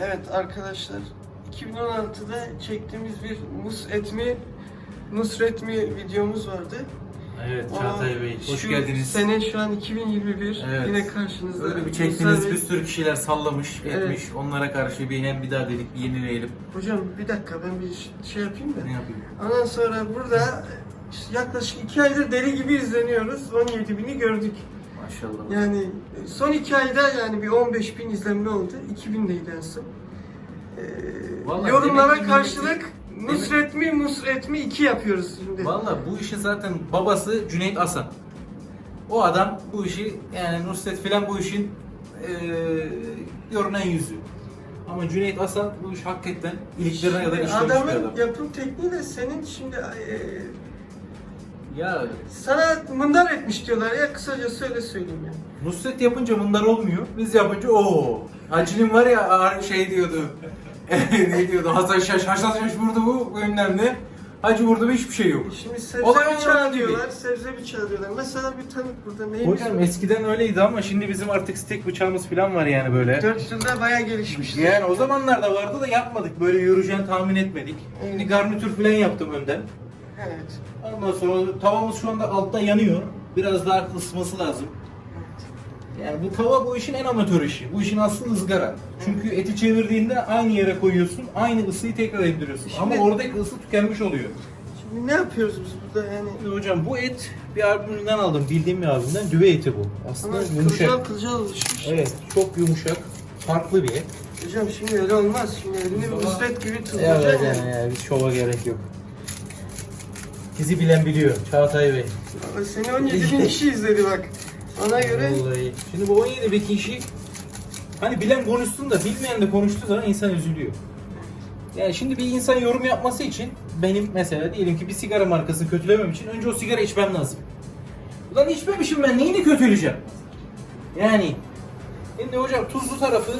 Evet arkadaşlar 2016'da çektiğimiz bir Nusret mi Nusret mi videomuz vardı. Evet Çağatay Bey hoş şu geldiniz. Sene şu an 2021 Evet. yine karşınızda. Öyle bir Bey- bir sürü kişiler sallamış Evet. etmiş. Onlara karşı bir hem bir daha dedik bir yenileyelim. Hocam bir dakika ben bir şey yapayım da. Ne yapayım? Ondan sonra burada yaklaşık 2 aydır deli gibi izleniyoruz. 17 bini gördük. Maşallah. Yani son 2 ayda yani bir 15 bin izlenme oldu. 2000 deydi en son. Ee, Vallahi yorumlara demek ki karşılık Nusret mi Nusret mi 2 yapıyoruz şimdi. Valla bu işin zaten babası Cüneyt Asan. O adam bu işi yani Nusret filan bu işin eee görünen yüzü. Ama Cüneyt Asan bu iş hakikaten iliklerine kadar işlemiş bir Adamın adam. yapım tekniği de senin şimdi e, Ya sana mındar etmiş diyorlar ya kısaca söyle söyleyeyim ya. Nusret yapınca bunlar olmuyor. Biz yapınca o. Hacı'nın var ya ağır şey diyordu. ne diyordu? Hasan Şaş, Hasan Şaş vurdu bu bilmem ne. Hacı vurdu bu hiçbir şey yok. Şimdi sebze Olay çağ gibi. diyorlar, sebze bir çağ diyorlar. Mesela bir tanık burada neymiş? Hocam eskiden öyleydi ama şimdi bizim artık steak bıçağımız falan var yani böyle. 4 yılda bayağı gelişmiş. Yani o zamanlarda vardı da yapmadık. Böyle yürüyeceğini tahmin etmedik. Şimdi garnitür falan yaptım önden. Evet. Ondan sonra tavamız şu anda altta yanıyor. Biraz daha ısması lazım. Yani bu tava bu işin en amatör işi. Bu işin aslı ızgara. Çünkü eti çevirdiğinde aynı yere koyuyorsun, aynı ısıyı tekrar indiriyorsun. Şimdi- Ama oradaki ısı tükenmiş oluyor. Şimdi ne yapıyoruz biz burada yani? Şimdi hocam bu et bir albümünden aldım, bildiğim bir albümden. Düve eti bu. Aslında Ama yumuşak. kılcal kılcal alışmış. Evet, çok yumuşak, farklı bir et. Hocam şimdi öyle olmaz. Şimdi elini Baba- muslet gibi tutacaksın. Evet yani. yani, biz şova gerek yok. Bizi bilen biliyor. Çağatay Bey. Ama Seni 17 bin kişi izledi bak. Ona göre Vallahi. Şimdi bu 17 bin kişi hani bilen konuşsun da bilmeyen de konuştuğu zaman insan üzülüyor. Yani şimdi bir insan yorum yapması için benim mesela diyelim ki bir sigara markasını kötülemem için önce o sigara içmem lazım. Ulan içmemişim ben neyini kötüleyeceğim? Yani şimdi hocam tuzlu tarafı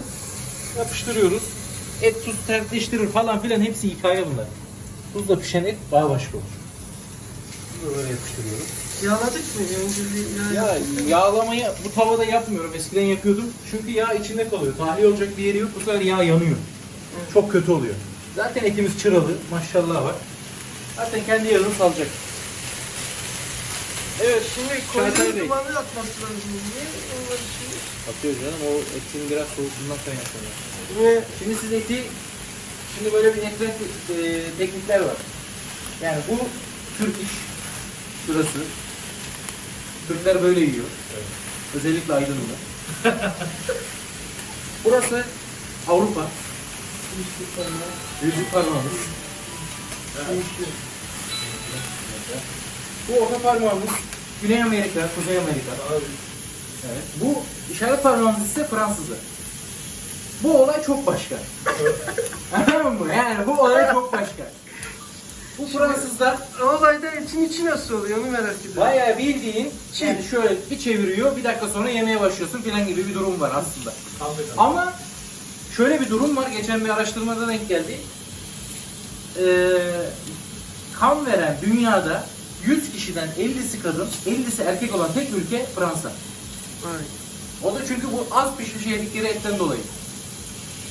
yapıştırıyoruz. Et tuz sertleştirir falan filan hepsi hikaye bunlar. Tuzla pişen et daha başka olur. Bunu böyle yapıştırıyoruz. yağladık mı? Önce bir yağ Ya yağlamayı bu tavada yapmıyorum. Eskiden yapıyordum. Çünkü yağ içinde kalıyor. Tahliye olacak bir yeri yok. Bu sefer yağ yanıyor. Çok kötü oluyor. Zaten etimiz çıralı. Maşallah var. Zaten kendi yağını salacak. Evet Şimdi koyduğun dumanı atması lazım. Niye? Onları şimdi... Atıyor canım. O etin biraz soğusundan kaynaklanıyor. Ve Şimdi siz eti şimdi böyle bir ekmek e, teknikler var. Yani bu Türk iş şurası. Türkler böyle yiyor. Özellikle Aydın'da. Burası Avrupa. Yüzük parmağımız. Bu orta parmağımız Güney Amerika, Kuzey Amerika. Evet. Bu işaret parmağımız ise Fransızlar. Bu olay çok başka. Anladın mı? Yani bu olay çok başka. Bu Fransızlar olayda etin içi nasıl oluyor onu merak ediyorum. bayağı bildiğin yani şöyle bir çeviriyor bir dakika sonra yemeye başlıyorsun filan gibi bir durum var aslında. Ama şöyle bir durum var. Geçen bir araştırmada denk geldi. Ee, kan veren dünyada 100 kişiden 50'si kadın, 50'si erkek olan tek ülke Fransa. Vay. O da çünkü bu az pişmiş yedikleri etten dolayı.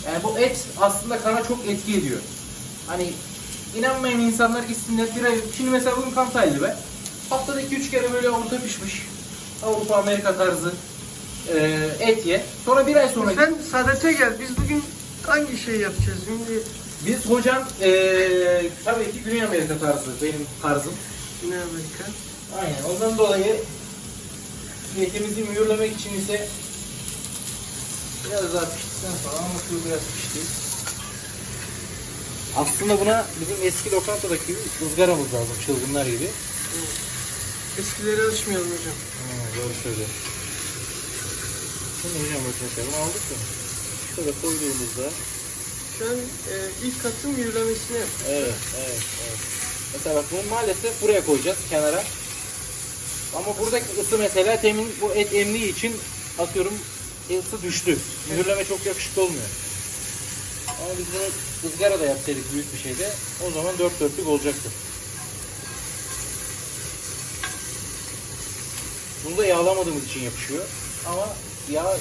Yani bu et aslında kana çok etki ediyor. Hani inanmayan insanlar gitsinler bir ay... Şimdi mesela bugün kan tahlili be. Haftada 2-3 kere böyle orta pişmiş. Avrupa, Amerika tarzı e, et ye. Sonra bir ay sonra... Sen saadete gel. Biz bugün hangi şey yapacağız? Şimdi Biz hocam e, tabii ki Güney Amerika tarzı benim tarzım. Güney Amerika. Aynen ondan dolayı etimizi mühürlemek için ise biraz daha piştikten sonra ama biraz pişti. Aslında buna bizim eski lokantadaki ızgaramız lazım çılgınlar gibi. Eskilere alışmayalım hocam. Ha, doğru söylüyorsun. Şimdi hocam bak mesela bunu aldık ya. Şöyle koyduğumuzda Şu an e, ilk katın yürülemesini yap. Evet, evet, evet. Mesela bak bunu maalesef buraya koyacağız kenara. Ama buradaki ısı mesela temin bu et emdiği için atıyorum ısı düştü. Mühürleme çok yakışıklı olmuyor. Ama biz bunu ızgara da yapsaydık büyük bir şeyde o zaman dört dörtlük olacaktı. Bunu da yağlamadığımız için yapışıyor. Ama yağ